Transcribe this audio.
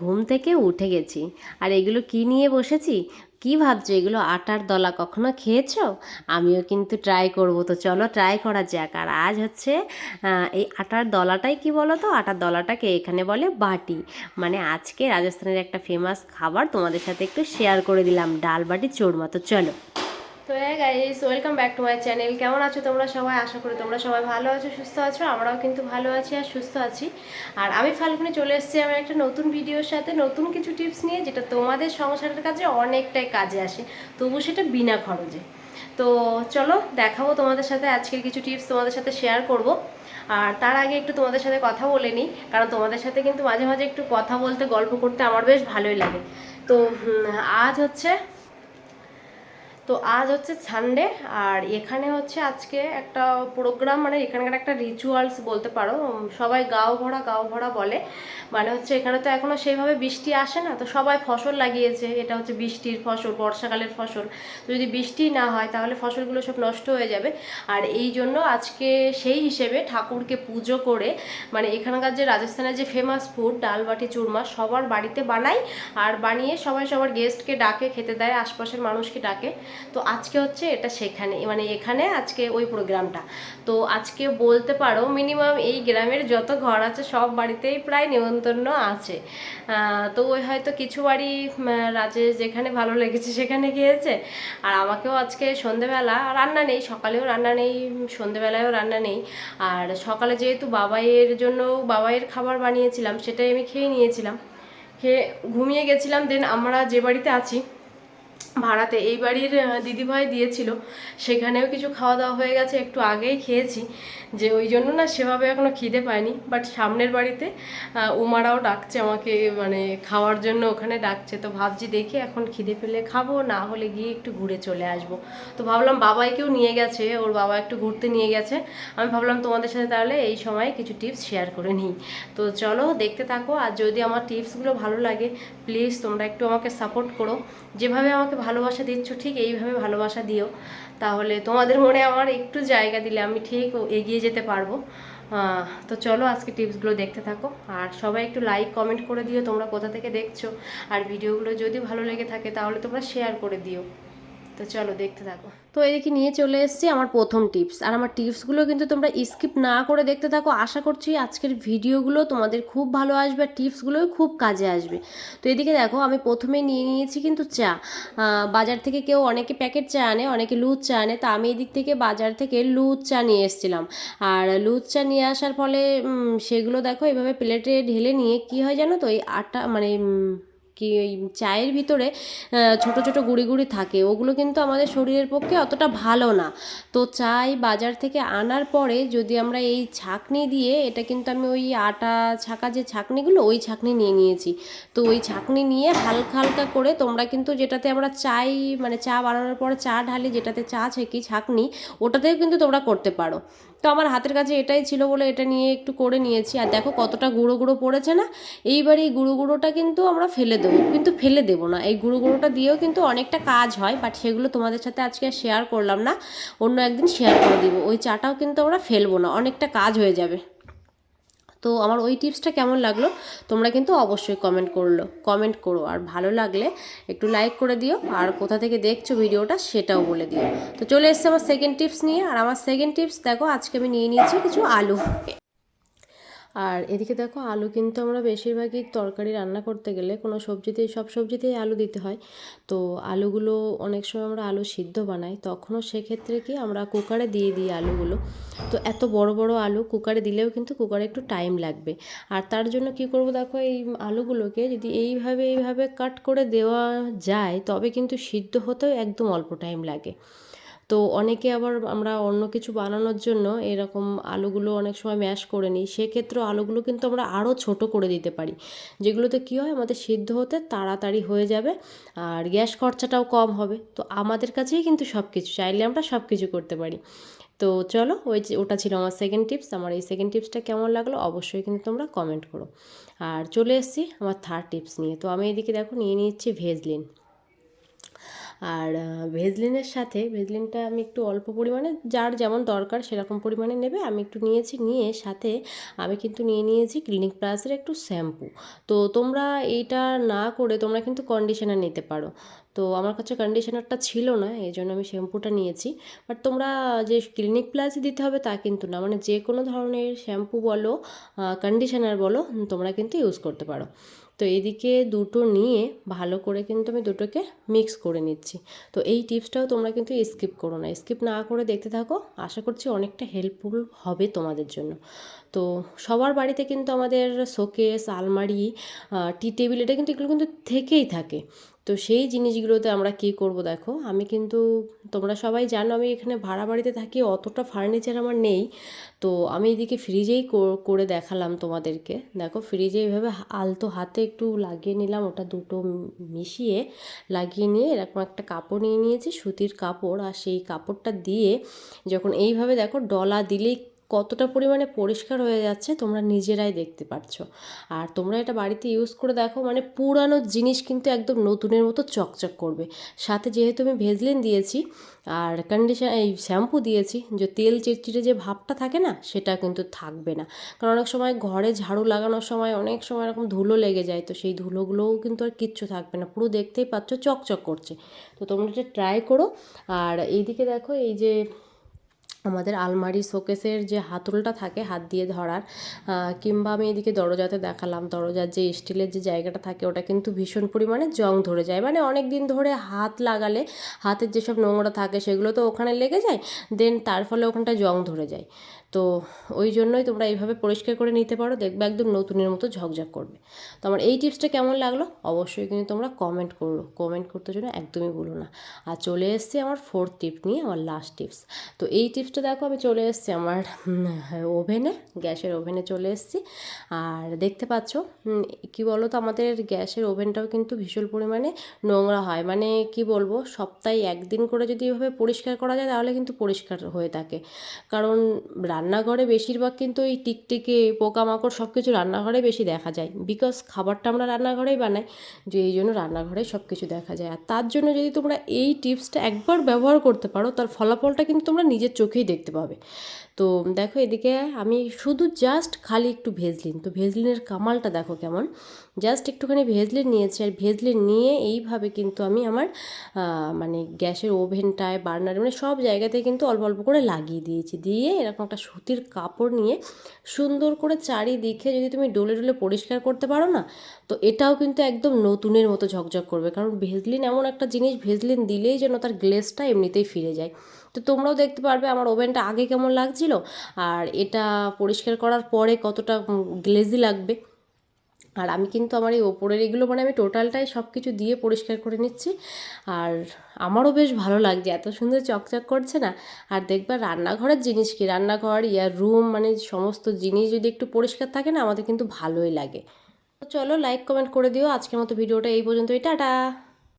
ঘুম থেকে উঠে গেছি। আর এগুলো কি নিয়ে বসেছি? কি ভাবছ? এগুলো আটার দলা কখনো খেয়েছো? আমিও কিন্তু ট্রাই করব। তো চলো ট্রাই করা যাক। আর আজ হচ্ছে এই আটার দলাটাই কি বলো তো আটার দলাটাকে এখানে বলে বাটি। মানে আজকে রাজস্থানের একটা ফেমাস খাবার তোমাদের সাথে একটু শেয়ার করে দিলাম। ডাল বাটি চোরমা। তো চলো। তো হ্যাঁ guys welcome back to my channel কেমন আছো তোমরা সবাই? আশা করি তোমরা সবাই ভালো আছো, সুস্থ আছো, আমরাও কিন্তু ভালো আছি আর সুস্থ আছি। আর আমি ফাল্গুনি চলে এসেছি আমার একটা নতুন ভিডিওর সাথে, নতুন কিছু টিপস নিয়ে, যেটা তোমাদের সংসারের কাজে অনেকটাই কাজে আসে। তবু সেটা বিনা খরচে। তো, চলো দেখাবো তোমাদের সাথে আজকের কিছু টিপস তোমাদের সাথে শেয়ার করব। আর তার আগে একটু তোমাদের সাথে কথা বলে নিই, কারণ তোমাদের সাথে কিন্তু মাঝে মাঝে একটু কথা বলতে, গল্প করতে আমার বেশ ভালোই লাগে। তো আজ হচ্ছে তো আজ হচ্ছে সানডে আর এখানে হচ্ছে আজকে একটা প্রোগ্রাম মানে এখানকার একটা রিচুয়ালস বলতে পারো সবাই গাও ভরা গাও ভরা বলে। মানে হচ্ছে এখানে তো এখনও সেইভাবে বৃষ্টি আসে না, তো সবাই ফসল লাগিয়েছে, এটা হচ্ছে বৃষ্টির ফসল, বর্ষাকালের ফসল। তো যদি বৃষ্টি না হয়, তাহলে ফসলগুলো সব নষ্ট হয়ে যাবে। আর এই জন্য আজকে সেই হিসেবে ঠাকুরকে পুজো করে মানে এখানকার যে রাজস্থানের যে ফেমাস ফুড ডাল বাটি চুরমা, সবার বাড়িতে বানায় আর বানিয়ে সবাই সবার গেস্টকে ডাকে, খেতে দেয়, আশপাশের মানুষকে ডাকে। তো আজকে হচ্ছে এটা সেখানে মানে এখানে আজকে ওই প্রোগ্রামটা। তো আজকে বলতে পারো মিনিমাম এই গ্রামের যত ঘর আছে সব বাড়িতেই প্রায় নেমন্তন্ন আছে। তো ওই হয়তো কিছু বাড়ি রাজেশ যেখানে ভালো লেগেছে সেখানে গিয়েছে। আর আমাকেও আজকে সন্ধেবেলা রান্না নেই, সকালেও রান্না নেই, সন্ধেবেলায়ও রান্না নেই। আর সকালে যেহেতু বাবাইয়ের জন্য বাবাইয়ের খাবার বানিয়েছিলাম, সেটাই আমি খেয়ে নিয়েছিলাম। খেয়ে ঘুমিয়ে গেছিলাম দেন আমরা যে বাড়িতে আছি ভাড়াতে এই বাড়ির দিদিভাই দিয়েছিল। সেখানেও কিছু খাওয়া দাওয়া হয়ে গেছে, একটু আগেই খেয়েছি। যে ওই জন্য না সেভাবে এখনও খিদে পায়নি। বাট সামনের বাড়িতে উমারাও ডাকছে আমাকে মানে খাওয়ার জন্য ওখানে ডাকছে। তো ভাবছি দেখি এখন খিদে পেলে খাব, না হলে গিয়ে একটু ঘুরে চলে আসব। তো ভাবলাম বাবাইকেও নিয়ে গেছে, ওর বাবা একটু ঘুরতে নিয়ে গেছে। আমি ভাবলাম তোমাদের সাথে তাহলে এই সময় কিছু টিপস শেয়ার করে নিই। তো চলো দেখতে থাকো, আর যদি আমার টিপসগুলো ভালো লাগে প্লিজ তোমরা একটু আমাকে সাপোর্ট করো। যেভাবে আমাকে ভালোবাসা দিচ্ছ, ঠিক এইভাবে ভালোবাসা দিও। তাহলে তোমাদের মনে আমার একটু জায়গা দিলে আমি ঠিক এগিয়ে যেতে পারব। তো চলো আজকে টিপসগুলো দেখতে থাকো। আর সবাই একটু লাইক কমেন্ট করে দিও তোমরা কোথা থেকে দেখছ। আর ভিডিওগুলো যদি ভালো লেগে থাকে তাহলে তোমরা শেয়ার করে দিও। তো চলো দেখতে থাকো। তো এদিকে নিয়ে চলে এসেছি আমার প্রথম টিপস। আর আমার টিপসগুলো কিন্তু তোমরা স্কিপ না করে দেখতে থাকো। আশা করছি আজকের ভিডিওগুলো তোমাদের খুব ভালো আসবে আর টিপসগুলোও খুব কাজে আসবে। তো এদিকে দেখো, আমি প্রথমে নিয়ে নিয়েছি কিন্তু চা। বাজার থেকে কেউ অনেকে প্যাকেট চা আনে, অনেকে লুজ চা আনে। তা আমি এদিক থেকে বাজার থেকে লুজ চা নিয়ে এসেছিলাম। আর লুজ চা নিয়ে আসার ফলে সেগুলো দেখো এভাবে প্লেটে ঢেলে নিয়ে কি হয় জানো তো? এই আটা মানে কি চায়ের ভিতরে ছোট ছোট গুঁড়ি গুঁড়ি থাকে, ওগুলো কিন্তু আমাদের শরীরের পক্ষে অতটা ভালো না। তো চাই বাজার থেকে আনার পরে যদি আমরা এই ছাকনি দিয়ে, এটা কিন্তু আমি ওই আটা ছাকা যে ছাকনিগুলো, ওই ছাকনি নিয়ে নিয়েছি। তো ওই ছাকনি নিয়ে হালকা হালকা করে তোমরা কিন্তু যেটাতে আমরা চাই মানে চা বানানোর পরে চা ঢালি, যেটাতে চা ছেঁকি ছাকনি, ওটাতেও কিন্তু তোমরা করতে পারো। তো আমার হাতের কাছে এটাই ছিল বলে এটা নিয়ে একটু করে নিয়েছি। আর দেখো কতটা গুঁড়ো গুঁড়ো পড়েছে না? এইবার এই গুঁড়ো গুঁড়োটা কিন্তু আমরা ফেলে দেবো। কিন্তু ফেলে দেবো না। এই গুঁড়ো গুঁড়োটা দিয়েও কিন্তু অনেকটা কাজ হয় বাট সেগুলো তোমাদের সাথে আজকে শেয়ার করলাম না। অন্য একদিন শেয়ার করে দিব। ওই চাটাও কিন্তু আমরা ফেলব না, অনেকটা কাজ হয়ে যাবে। তো আমার ওই টিপসটা কেমন লাগল, তোমরা কিন্তু অবশ্যই কমেন্ট করল কমেন্ট করো। আর ভালো লাগলে একটু লাইক করে দিও, আর কোথা থেকে দেখছ ভিডিওটা সেটাও বলে দিও। তো চলে এসছে আমার সেকেন্ড টিপস নিয়ে, আর আমার সেকেন্ড টিপস দেখো, আজকে আমি নিয়ে নিয়েছি কিছু আলু। আর এদিকে দেখো আলু কিন্তু আমরা বেশিরভাগই তরকারি রান্না করতে গেলে কোনো সবজিতেই, সব সবজিতেই আলু দিতে হয়। তো আলুগুলো অনেক সময় আমরা আলু সিদ্ধ বানাই, তখনও সেক্ষেত্রে কি আমরা কুকারে দিয়ে দিই আলুগুলো। তো এত বড় বড় আলু কুকারে দিলেও কিন্তু কুকারে একটু টাইম লাগবে। আর তার জন্য কি করব দেখো, এই আলুগুলোকে যদি এইভাবে এইভাবে কাট করে দেওয়া যায়, তবে কিন্তু সিদ্ধ হতেও একদম অল্প টাইম লাগে। তো অনেকে আবার আমরা অন্য কিছু বানানোর জন্য এরকম আলুগুলো অনেক সময় ম্যাশ করে নিই। সেক্ষেত্রেও আলুগুলো কিন্তু আমরা আরও ছোট করে দিতে পারি। যেগুলোতে কী হয়, আমাদের সিদ্ধ হতে তাড়াতাড়ি হয়ে যাবে আর গ্যাস খরচাটাও কম হবে। তো আমাদের কাছেই কিন্তু সব কিছু চাইলে আমরা সব কিছু করতে পারি। তো চলো, ওই ওটা ছিল আমার সেকেন্ড টিপস আমার এই সেকেন্ড টিপসটা কেমন লাগল অবশ্যই কিন্তু তোমরা কমেন্ট করো। আর চলে এসেছি আমার থার্ড টিপস নিয়ে। তো আমি এদিকে দেখো, নিয়ে নিচ্ছি ভেজলিন। আর ভেজলিনের সাথে, ভেজলিনটা আমি একটু অল্প পরিমাণে, যার যেমন দরকার সেরকম পরিমাণে নেবে। আমি একটু নিয়েছি, নিয়ে সাথে আমি কিন্তু নিয়ে নিয়েছি ক্লিনিক প্লাসের একটু শ্যাম্পু। তো তোমরা এইটা না করে তোমরা কিন্তু কন্ডিশনার নিতে পারো। তো আমার কাছে কন্ডিশনারটা ছিল না এই জন্য আমি শ্যাম্পুটা নিয়েছি। বাট তোমরা যে ক্লিনিক প্লাস দিতে হবে তা কিন্তু না মানে যে কোনো ধরনের শ্যাম্পু বলো কন্ডিশনার বলো, তোমরা কিন্তু ইউজ করতে পারো। তো এদিকে দুটো নিয়ে ভালো করে কিন্তু আমি দুটোকে মিক্স করে নিচ্ছি। তো এই টিপসটাও তোমরা কিন্তু স্কিপ করো না। স্কিপ না করে দেখতে থাকো। আশা করছি অনেকটা হেল্পফুল হবে তোমাদের জন্য। তো সবার বাড়িতে কিন্তু আমাদের শোকেস আলমারি টি টেবিল এটা কিন্তু এগুলো কিন্তু থেকেই থাকে। তো সেই জিনিসগুলোতে আমরা কী করব দেখো? আমি কিন্তু, তোমরা সবাই জানো আমি এখানে ভাড়া বাড়িতে থাকি, অতটা ফার্নিচার আমার নেই। তো আমি এদিকে ফ্রিজেই করে দেখালাম তোমাদেরকে। দেখো ফ্রিজে এইভাবে আলতো হাতে একটু লাগিয়ে নিলাম, ওটা দুটো মিশিয়ে লাগিয়ে নিয়ে এরকম একটা কাপড় নিয়ে নিয়েছি, সুতির কাপড়। আর সেই কাপড়টা দিয়ে যখন এইভাবে দেখো, ডলা দিলেই কতটা পরিমাণে পরিষ্কার হয়ে যাচ্ছে তোমরা নিজেরাই দেখতে পাচ্ছ আর তোমরা এটা বাড়িতে ইউজ করে দেখো মানে পুরানো জিনিস কিন্তু একদম নতুনের মতো চকচক করবে। সাথে যেহেতু আমি ভেজলিন দিয়েছি, আর কন্ডিশন এই শ্যাম্পু দিয়েছি, যে তেল চিটচিটে যে ভাবটা থাকে না, সেটা কিন্তু থাকবে না। কারণ অনেক সময় ঘরে ঝাড়ু লাগানোর সময় অনেক সময় এরকম ধুলো লেগে যায়, তো সেই ধুলোগুলোও কিন্তু আর কিচ্ছু থাকবে না, পুরো দেখতেই পাচ্ছ চকচক করছে। তো তোমরা এটা ট্রাই করো। আর এইদিকে দেখো, এই যে আমাদের আলমারি শোকেসের যে হাতলটা থাকে, হাত দিয়ে ধরার কিংবা আমি এদিকে দরজাতে দেখালাম, দরজার যে স্টিলের যে জায়গাটা থাকে, ওটা কিন্তু ভীষণ পরিমাণে জং ধরে যায়। মানে অনেক দিন ধরে হাত লাগালে, হাতের যেসব নোংরা থাকে, সেগুলো তো ওখানে লেগে যায়, দেন তার ফলে ওখানটা জং ধরে যায়। তো ওই জন্যই তোমরা এইভাবে পরিষ্কার করে নিতে পারো, দেখবে একদম নতুনের মতো ঝকঝক করবে। তো আমার এই টিপসটা কেমন লাগল? অবশ্যই কিন্তু তোমরা কমেন্ট করো। কমেন্ট করতে জন্য একদমই ভুলো না। আর চলে এসছে আমার ফোর্থ টিপ নিয়ে, আমার লাস্ট টিপস তো এই টিপসটা দেখো, আমি চলে এসেছি আমার ওভেনে গ্যাসের ওভেনে চলে এসেছি। আর দেখতে পাচ্ছ কি বলো তো আমাদের গ্যাসের ওভেনটাও কিন্তু ভীষণ পরিমাণে নোংরা হয়। মানে কি বলব, সপ্তাহে একদিন করে যদি এভাবে পরিষ্কার করা যায়, তাহলে কিন্তু পরিষ্কার হয়ে থাকে। কারণ রান্নাঘরে বেশিরভাগ কিন্তু এই টিকটিকে, পোকামাকড় সব কিছু রান্নাঘরে বেশি দেখা যায়। বিকজ খাবারটা আমরা রান্নাঘরেই বানাই, যে এই জন্য রান্নাঘরে সব কিছু দেখা যায়। আর তার জন্য যদি তোমরা এই টিপসটা একবার ব্যবহার করতে পারো, তার ফলাফলটা কিন্তু তোমরা নিজের চোখেই দেখতে পাবে। তো দেখো এদিকে আমি শুধু জাস্ট খালি একটু ভেজলিন। তো ভেজলিনের কামালটা দেখো কেমন। জাস্ট একটুখানি ভেজলিন নিয়েছি আর ভেজলিন নিয়ে এইভাবে কিন্তু আমি আমার মানে গ্যাসের ওভেনটায়, বার্নার মানে সব জায়গাতে কিন্তু অল্প অল্প করে লাগিয়ে দিয়েছি। দিয়ে এরকম একটা সুতির কাপড় নিয়ে সুন্দর করে চারিদিকে যদি তুমি ডলে ডলে পরিষ্কার করতে পারো না, তো এটাও কিন্তু একদম নতুনের মতো ঝকঝক করবে। কারণ ভেজলিন এমন একটা জিনিস, ভেজলিন দিলেই যেন তার গ্লেজটা এমনিতেই ফিরে যায়। তো তোমরাও দেখতে পারবে আমার ওভেনটা আগে কেমন লাগছিল, আর এটা পরিষ্কার করার পরে কতটা গ্লেজি লাগবে। আর আমি কিন্তু আমার এই ওপরের এগুলো মানে আমি টোটালটাই সব কিছু দিয়ে পরিষ্কার করে নিচ্ছি। আর আমারও বেশ ভালো লাগছে, এত সুন্দর চকচক করছে না? আর দেখবা রান্নাঘরের জিনিস কি? রান্নাঘর, ইয়ার রুম মানে সমস্ত জিনিস যদি একটু পরিষ্কার থাকে না, আমাদের কিন্তু ভালোই লাগে। তো চলো লাইক কমেন্ট করে দিও। আজকের মতো ভিডিওটা এই পর্যন্তই। টাটা!